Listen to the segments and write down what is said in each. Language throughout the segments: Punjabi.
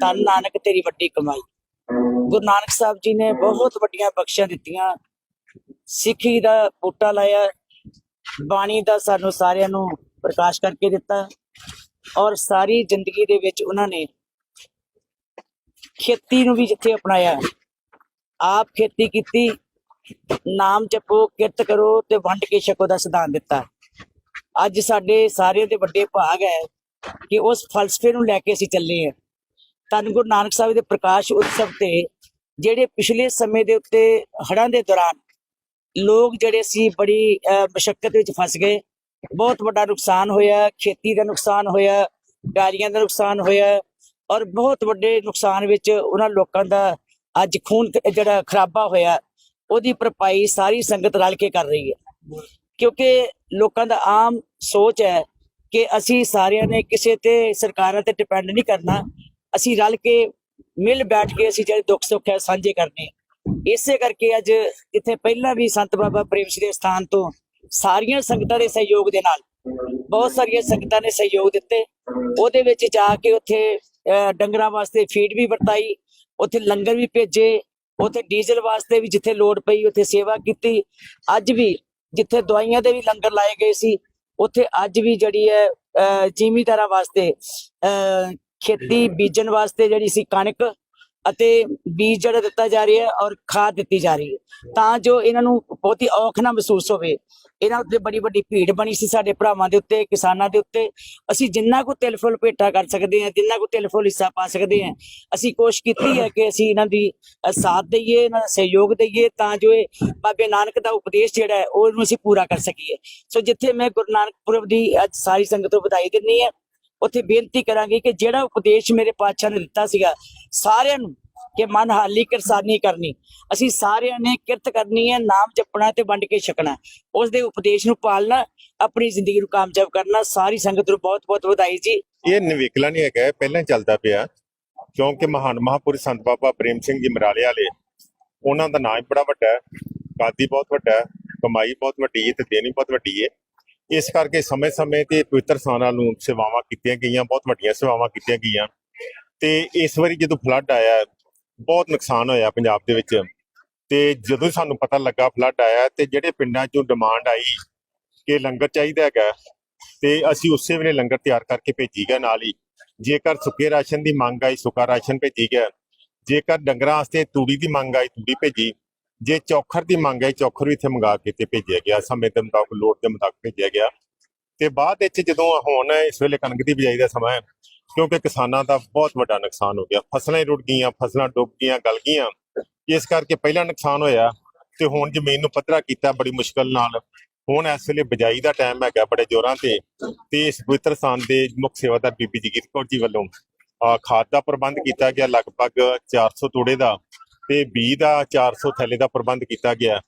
ਧੰਨ ਨਾਨਕ ਤੇਰੀ ਵੱਡੀ ਕਮਾਈ। ਗੁਰੂ ਨਾਨਕ ਸਾਹਿਬ ਜੀ ਨੇ ਬਹੁਤ ਵੱਡੀਆਂ ਬਖਸ਼ਾਂ ਦਿੱਤੀਆਂ। ਸਿੱਖੀ ਦਾ ਬੂਟਾ ਲਾਇਆ, ਬਾਣੀ ਦਾ ਸਾਨੂੰ ਸਾਰਿਆਂ ਨੂੰ ਪ੍ਰਕਾਸ਼ ਕਰਕੇ ਦਿੱਤਾ ਔਰ ਸਾਰੀ ਜ਼ਿੰਦਗੀ ਦੇ ਵਿੱਚ ਉਹਨਾਂ ਨੇ ਖੇਤੀ ਨੂੰ ਵੀ ਜਿੱਥੇ ਅਪਣਾਇਆ। ਆਪ ਖੇਤੀ ਕੀਤੀ, ਨਾਮ ਜਪੋ, ਕਿਰਤ ਕਰੋ ਤੇ ਵੰਡ ਕੇ ਛਕੋ ਦਾ ਸਿਧਾਂਤ ਦਿੱਤਾ। ਅੱਜ ਸਾਡੇ ਸਾਰਿਆਂ ਦੇ ਵੱਡੇ ਭਾਗ ਹੈ ਕਿ ਉਸ ਫਲਸਫੇ ਨੂੰ ਲੈ ਕੇ ਅਸੀਂ ਚੱਲੇ ਹਾਂ। ਧੰਨ ਗੁਰੂ ਨਾਨਕ ਸਾਹਿਬ ਦੇ ਪ੍ਰਕਾਸ਼ ਉਤਸਵ ਤੇ ਜਿਹੜੇ ਪਿਛਲੇ ਸਮੇਂ ਦੇ ਉੱਤੇ ਹੜ੍ਹਾਂ ਦੇ ਦੌਰਾਨ ਲੋਕ ਜਿਹੜੇ ਸੀ ਬੜੀ ਮਸ਼ਕਤ ਵਿੱਚ ਫਸ ਗਏ। ਬਹੁਤ ਵੱਡਾ ਨੁਕਸਾਨ ਹੋਇਆ, ਖੇਤੀ ਦਾ ਨੁਕਸਾਨ ਹੋਇਆ ਗਾਰੀਆਂ ਦਾ ਨੁਕਸਾਨ ਹੋਇਆ ਔਰ ਬਹੁਤ ਵੱਡੇ ਨੁਕਸਾਨ ਵਿੱਚ ਉਹਨਾਂ ਲੋਕਾਂ ਦਾ ਅੱਜ ਖੂਨ ਜਿਹੜਾ ਖਰਾਬਾ ਹੋਇਆ, ਉਹਦੀ ਭਰਪਾਈ ਸਾਰੀ ਸੰਗਤ ਰਲ ਕੇ ਕਰ ਰਹੀ ਹੈ। ਕਿਉਂਕਿ ਲੋਕਾਂ ਦਾ ਆਮ ਸੋਚ ਹੈ ਕਿ ਅਸੀਂ ਸਾਰਿਆਂ ਨੇ ਕਿਸੇ ਤੇ, ਸਰਕਾਰਾਂ ਤੇ ਡਿਪੈਂਡ ਨਹੀਂ ਕਰਨਾ। ਅਸੀਂ ਰਲ ਕੇ ਮਿਲ ਬੈਠ ਕੇ ਅਸੀਂ ਜਿਹੜੇ ਦੁੱਖ ਸੁੱਖ ਹੈ ਸਾਂਝੇ ਕਰਨੇ ਇਸੇ ਕਰਕੇ ਅੱਜ ਜਿੱਥੇ ਪਹਿਲਾਂ ਵੀ ਸੰਤ ਬਾਬਾ ਪ੍ਰੇਮ ਸਿੰਘ ਦੇ ਸਥਾਨ ਤੋਂ ਸਾਰੀਆਂ ਸੰਗਤਾਂ ਦੇ ਸਹਿਯੋਗ ਦੇ ਨਾਲ ਬਹੁਤ ਸਾਰੀਆਂ ਸੰਗਤਾਂ ਨੇ ਸਹਿਯੋਗ ਦਿੱਤੇ। ਉਹਦੇ ਵਿੱਚ ਜਾ ਕੇ ਉੱਥੇ ਡੰਗਰਾਂ ਵਾਸਤੇ ਫੀਡ ਵੀ ਵਰਤਾਈ ਉੱਥੇ ਲੰਗਰ ਵੀ ਭੇਜੇ ਉੱਥੇ ਡੀਜ਼ਲ ਵਾਸਤੇ ਵੀ ਜਿੱਥੇ ਲੋੜ ਪਈ ਉੱਥੇ ਸੇਵਾ ਕੀਤੀ। ਅੱਜ ਵੀ ਜਿੱਥੇ ਦਵਾਈਆਂ ਦੇ ਵੀ ਲੰਗਰ ਲਾਏ ਗਏ ਸੀ ਉੱਥੇ ਅੱਜ ਵੀ ਜਿਹੜੀ ਹੈ ਅਹ, ਜ਼ਿਮੀਂਦਾਰਾਂ ਵਾਸਤੇ ਅਹ, ਖੇਤੀ ਬੀਜਣ ਵਾਸਤੇ ਜਿਹੜੀ ਸੀ ਕਣਕ ਅਤੇ ਬੀਜ ਜਿਹੜਾ ਦਿੱਤਾ ਜਾ ਰਿਹਾ ਹੈ ਔਰ ਖਾਦ ਦਿੱਤੀ ਜਾ ਰਹੀ ਹੈ। ਤਾਂ ਜੋ ਇਹਨਾਂ ਨੂੰ ਬਹੁਤੀ ਔਖ ਨਾ ਮਹਿਸੂਸ ਹੋਵੇ। ਇਹਨਾਂ ਉੱਤੇ ਬੜੀ ਵੱਡੀ ਭੀੜ ਬਣੀ ਸੀ ਸਾਡੇ ਭਰਾਵਾਂ ਦੇ ਉੱਤੇ, ਕਿਸਾਨਾਂ ਦੇ ਉੱਤੇ। ਅਸੀਂ ਜਿੰਨਾ ਕੋ ਤਿਲ ਫੁੱਲ ਭੇਟਾ ਕਰ ਸਕਦੇ ਹਾਂ, ਜਿੰਨਾ ਕੋ ਤਿਲ ਫੁੱਲ ਹਿੱਸਾ ਪਾ ਸਕਦੇ ਹਾਂ, ਅਸੀਂ ਕੋਸ਼ਿਸ਼ ਕੀਤੀ ਹੈ ਕਿ ਅਸੀਂ ਇਹਨਾਂ ਦੀ ਸਾਥ ਦਈਏ, ਇਹਨਾਂ ਦਾ ਸਹਿਯੋਗ ਦਈਏ ਤਾਂ ਜੋ ਇਹ ਬਾਬੇ ਨਾਨਕ ਦਾ ਉਪਦੇਸ਼ ਜਿਹੜਾ ਹੈ ਉਹਨੂੰ ਅਸੀਂ ਪੂਰਾ ਕਰ ਸਕੀਏ। ਸੋ ਜਿੱਥੇ ਮੈਂ ਗੁਰੂ ਨਾਨਕ ਪੁਰਬ ਦੀ ਅੱਜ ਸਾਰੀ ਸੰਗਤ ਨੂੰ ਵਧਾਈ ਦਿੰਨੀ ਹੈ ਉੱਥੇ ਬੇਨਤੀ ਕਰਾਂਗੇ ਕਿ ਜਿਹੜਾ ਉਪਦੇਸ਼ ਮੇਰੇ ਪਾਤਸ਼ਾਹ ਨੇ ਦਿੱਤਾ ਸੀਗਾ, ਸਾਰਿਆਂ ਨੂੰ ਕਿ ਮਨ ਹਾਲੀ ਕਿਰਸਾਨੀ ਕਰਨੀ। ਅਸੀਂ ਸਾਰਿਆਂ ਨੇ ਕਿਰਤ ਕਰਨੀ ਹੈ, ਨਾਮ ਜਪਣਾ ਤੇ ਵੰਡ ਕੇ ਛਕਣਾ। ਉਸ ਦੇ ਉਪਦੇਸ਼ ਨੂੰ ਪਾਲਣਾ, ਆਪਣੀ ਜ਼ਿੰਦਗੀ ਨੂੰ ਕਾਮਯਾਬ ਕਰਨਾ, ਸਾਰੀ ਸੰਗਤ ਨੂੰ ਬਹੁਤ ਬਹੁਤ ਵਧਾਈ ਜੀ। ਇਹ ਨਿਵੇਕਲਾ ਨਹੀਂ ਹੈਗਾ ਪਹਿਲਾਂ ਚੱਲਦਾ ਪਿਆ। ਕਿਉਂਕਿ ਮਹਾਨ ਮਹਾਪੁਰਸ਼ ਸੰਤ ਬਾਬਾ ਪ੍ਰੇਮ ਸਿੰਘ ਜੀ ਮਰਾਲੇ ਵਾਲੇ, ਉਹਨਾਂ ਦਾ ਨਾਮ ਹੀ ਬੜਾ ਵੱਡਾ ਹੈ। ਕਾਦੀ ਬਹੁਤ ਵੱਡਾ ਹੈ, ਕਮਾਈ ਬਹੁਤ ਵੱਡੀ ਹੈ ਤੇ ਦੇਣੀ ਬਹੁਤ ਵੱਡੀ ਹੈ। ਇਸ ਕਰਕੇ ਸਮੇਂ-ਸਮੇਂ ਤੇ ਪਵਿੱਤਰ ਸਥਾਨਾਂ ਨੂੰ ਸੇਵਾਵਾਂ ਕੀਤੀਆਂ ਗਈਆਂ, ਬਹੁਤ ਵੱਡੀਆਂ ਸੇਵਾਵਾਂ ਕੀਤੀਆਂ ਗਈਆਂ। ਤੇ ਇਸ ਵਾਰੀ ਜਦੋਂ ਫਲੱਡ ਆਇਆ, ਬਹੁਤ ਨੁਕਸਾਨ ਹੋਇਆ ਪੰਜਾਬ ਦੇ ਵਿੱਚ। ਤੇ ਜਦੋਂ ਸਾਨੂੰ ਪਤਾ ਲੱਗਾ ਫਲੱਡ ਆਇਆ ਤੇ ਜਿਹੜੇ ਪਿੰਡਾਂ ਚੋਂ ਡਿਮਾਂਡ ਆਈ ਕਿ ਲੰਗਰ ਚਾਹੀਦਾ ਹੈਗਾ, ਤੇ ਅਸੀਂ ਉਸੇ ਵੇਲੇ ਲੰਗਰ ਤਿਆਰ ਕਰਕੇ ਭੇਜੀ ਗਿਆ ਨਾਲ ਹੀ। ਜੇਕਰ ਸੁੱਕੇ ਰਾਸ਼ਨ ਦੀ ਮੰਗ ਆਈ, ਸੁੱਕਾ ਰਾਸ਼ਨ ਭੇਜੀ ਗਿਆ। ਜੇਕਰ ਡੰਗਰਾਂ ਵਾਸਤੇ ਤੂੜੀ ਦੀ ਮੰਗ ਆਈ, ਤੂੜੀ ਭੇਜੀ। ਜੇ ਚੌਖਰ ਦੀ ਮੰਗ ਹੈ ਚੌਖਰ ਵੀ ਇੱਥੇ ਮੰਗਾ ਕੇ ਤੇ ਭੇਜਿਆ ਗਿਆ, ਸਮੇਂ ਦੇ ਮੁਤਾਬਕ, ਲੋੜ ਦੇ ਮੁਤਾਬਕ ਭੇਜਿਆ ਗਿਆ। ਤੇ ਬਾਅਦ ਵਿੱਚ ਜਦੋਂ ਹੁਣ ਇਸ ਵੇਲੇ ਕਣਕ ਦੀ ਬਿਜਾਈ ਦਾ ਸਮਾਂ ਹੈ, ਕਿਉਂਕਿ ਕਿਸਾਨਾਂ ਦਾ ਬਹੁਤ ਵੱਡਾ ਨੁਕਸਾਨ ਹੋ ਗਿਆ। ਫਸਲਾਂ ਰੁੜ ਗਈਆਂ, ਫਸਲਾਂ ਡੁੱਬ ਗਈਆਂ, ਗਲ ਗਈਆਂ। ਇਸ ਕਰਕੇ ਪਹਿਲਾਂ ਨੁਕਸਾਨ ਹੋਇਆ ਤੇ ਹੁਣ ਜ਼ਮੀਨ ਨੂੰ ਪੱਧਰਾ ਕੀਤਾ ਬੜੀ ਮੁਸ਼ਕਲ ਨਾਲ। ਹੁਣ ਇਸ ਵੇਲੇ ਬਿਜਾਈ ਦਾ ਟਾਈਮ ਹੈਗਾ ਬੜੇ ਜ਼ੋਰਾਂ ਤੇ ਤੇ ਇਸ ਪਵਿੱਤਰ ਸਥਾਨ ਦੇ ਮੁੱਖ ਸੇਵਾਦਾਰ ਬੀਬੀ ਜਗੀਰ ਕੌਰ ਜੀ ਵੱਲੋਂ, ਅਹ ਖਾਦ ਦਾ ਪ੍ਰਬੰਧ ਕੀਤਾ ਗਿਆ, ਲਗਭਗ 400 ਤੋੜੇ ਦਾ। ਤੇ ਬੀਜ ਦਾ 400 ਥੈਲੇ ਦਾ ਪ੍ਰਬੰਧ ਕੀਤਾ ਗਿਆ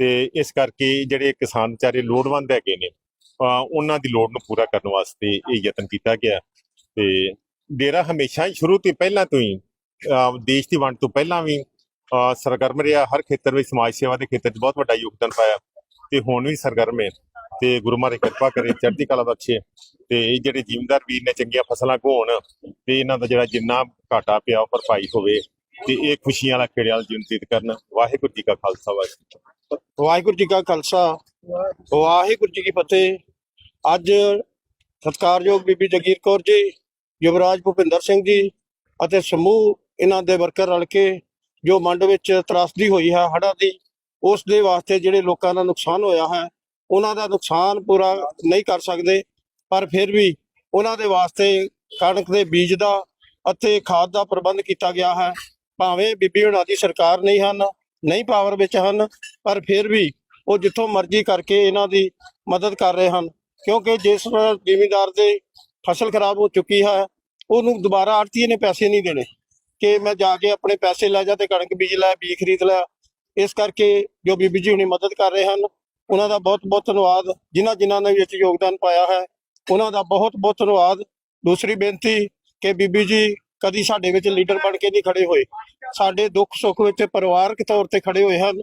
ਤੇ ਇਸ ਕਰਕੇ ਜਿਹੜੇ ਕਿਸਾਨ ਵਿਚਾਰੇ ਲੋੜਵੰਦ ਹੈਗੇ ਨੇ ਉਹਨਾਂ ਦੀ ਲੋੜ ਨੂੰ ਪੂਰਾ ਕਰਨ ਵਾਸਤੇ ਇਹ ਯਤਨ ਕੀਤਾ ਗਿਆ ਤੇ ਡੇਰਾ ਹਮੇਸ਼ਾ ਹੀ ਸ਼ੁਰੂ ਤੋਂ ਪਹਿਲਾਂ ਤੋਂ ਹੀ ਦੇਸ਼ ਦੀ ਵੰਡ ਤੋਂ ਪਹਿਲਾਂ ਵੀ ਸਰਗਰਮ ਰਿਹਾ, ਹਰ ਖੇਤਰ ਵਿੱਚ ਸਮਾਜ ਸੇਵਾ ਦੇ ਖੇਤਰ 'ਚ ਬਹੁਤ ਵੱਡਾ ਯੋਗਦਾਨ ਪਾਇਆ ਤੇ ਹੁਣ ਵੀ ਸਰਗਰਮ ਹੈ ਤੇ ਗੁਰੂ ਮਹਾਰਾਜ ਕਿਰਪਾ ਕਰੇ, ਚੜ੍ਹਦੀ ਕਲਾ ਬਖਸ਼ੇ ਤੇ ਇਹ ਜਿਹੜੇ ਜ਼ਿਮੀਂਦਾਰ ਵੀਰ ਨੇ ਚੰਗੀਆਂ ਫਸਲਾਂ ਘੋਣ ਤੇ ਇਹਨਾਂ ਦਾ ਜਿਹੜਾ ਜਿੰਨਾ ਘਾਟਾ ਪਿਆ ਉਹ ਭਰਪਾਈ ਹੋਵੇ ਤੇ ਇਹ ਖੁਸ਼ੀਆਂ ਵਾਲਾ ਖੇੜੇ ਵਾਲਾ ਜੀਵਨ ਬਤੀਤ ਕਰਨ। ਵਾਹਿਗੁਰੂ ਜੀ ਕਾ ਖਾਲਸਾ, ਵਾਹਿਗੁਰੂ ਵਾਹਿਗੁਰੂ ਜੀ ਕਾ ਖਾਲਸਾ। ਵਾਹਿਗੁਰੂ ਜੀ ਕੀ ਫਤਿਹ। ਅੱਜ ਸਤਿਕਾਰਯੋਗ ਬੀਬੀ ਜਗੀਰ ਕੌਰ ਜੀ, ਯੁਵਰਾਜ ਭੁਪਿੰਦਰ ਸਿੰਘ ਜੀ ਅਤੇ ਸਮੂਹ ਇਹਨਾਂ ਦੇ ਵਰਕਰ ਰਲ ਕੇ ਜੋ ਮੰਡ ਵਿੱਚ ਤਰਾਸਦੀ ਹੋਈ ਹੈ ਹੜ੍ਹਾਂ ਦੀ, ਉਸ ਦੇ ਵਾਸਤੇ ਜਿਹੜੇ ਲੋਕਾਂ ਦਾ ਨੁਕਸਾਨ ਹੋਇਆ ਹੈ, ਉਹਨਾਂ ਦਾ ਨੁਕਸਾਨ ਪੂਰਾ ਨਹੀਂ ਕਰ ਸਕਦੇ, ਪਰ ਫਿਰ ਵੀ ਉਹਨਾਂ ਦੇ ਵਾਸਤੇ ਕਣਕ ਦੇ ਬੀਜ ਦਾ ਅਤੇ ਖਾਦ ਦਾ ਪ੍ਰਬੰਧ ਕੀਤਾ ਗਿਆ ਹੈ। ਭਾਵੇਂ ਬੀਬੀ ਹੁਣਾਂ ਦੀ ਸਰਕਾਰ ਨਹੀਂ ਹਨ, ਨਹੀਂ ਪਾਵਰ ਵਿੱਚ ਹਨ, ਪਰ ਫਿਰ ਵੀ ਉਹ ਜਿੱਥੋਂ ਮਰਜ਼ੀ ਕਰਕੇ ਇਹਨਾਂ ਦੀ ਮਦਦ ਕਰ ਰਹੇ ਹਨ। ਕਿਉਂਕਿ ਜਿਸ ਜ਼ਿਮੀਂਦਾਰ ਦੇ ਫਸਲ ਖਰਾਬ ਹੋ ਚੁੱਕੀ ਹੈ, ਉਹਨੂੰ ਦੁਬਾਰਾ ਆੜਤੀਏ ਨੇ ਪੈਸੇ ਨਹੀਂ ਦੇਣੇ ਕਿ ਮੈਂ ਜਾ ਕੇ ਆਪਣੇ ਪੈਸੇ ਲੈ ਜਾ ਤੇ ਕਣਕ ਬੀਜ ਲੈ, ਬੀਜ ਖਰੀਦ ਲੈ। ਇਸ ਕਰਕੇ ਜੋ ਬੀਬੀ ਜੀ ਹੁਣੀ ਮਦਦ ਕਰ ਰਹੇ ਹਨ, ਉਹਨਾਂ ਦਾ ਬਹੁਤ ਬਹੁਤ ਧੰਨਵਾਦ। ਜਿਨ੍ਹਾਂ ਜਿਨ੍ਹਾਂ ਨੇ ਵਿੱਚ ਯੋਗਦਾਨ ਪਾਇਆ ਹੈ, ਉਹਨਾਂ ਦਾ ਬਹੁਤ ਬਹੁਤ ਧੰਨਵਾਦ। ਦੂਸਰੀ ਬੇਨਤੀ ਕਿ ਬੀਬੀ ਜੀ ਕਦੀ ਸਾਡੇ ਵਿੱਚ ਲੀਡਰ ਬਣ ਕੇ ਨਹੀਂ ਖੜੇ ਹੋਏ। ਸਾਡੇ ਦੁੱਖ ਸੁੱਖ ਵਿੱਚ ਪਰਿਵਾਰਕ ਤੌਰ ਤੇ ਖੜੇ ਹੋਏ ਹਨ।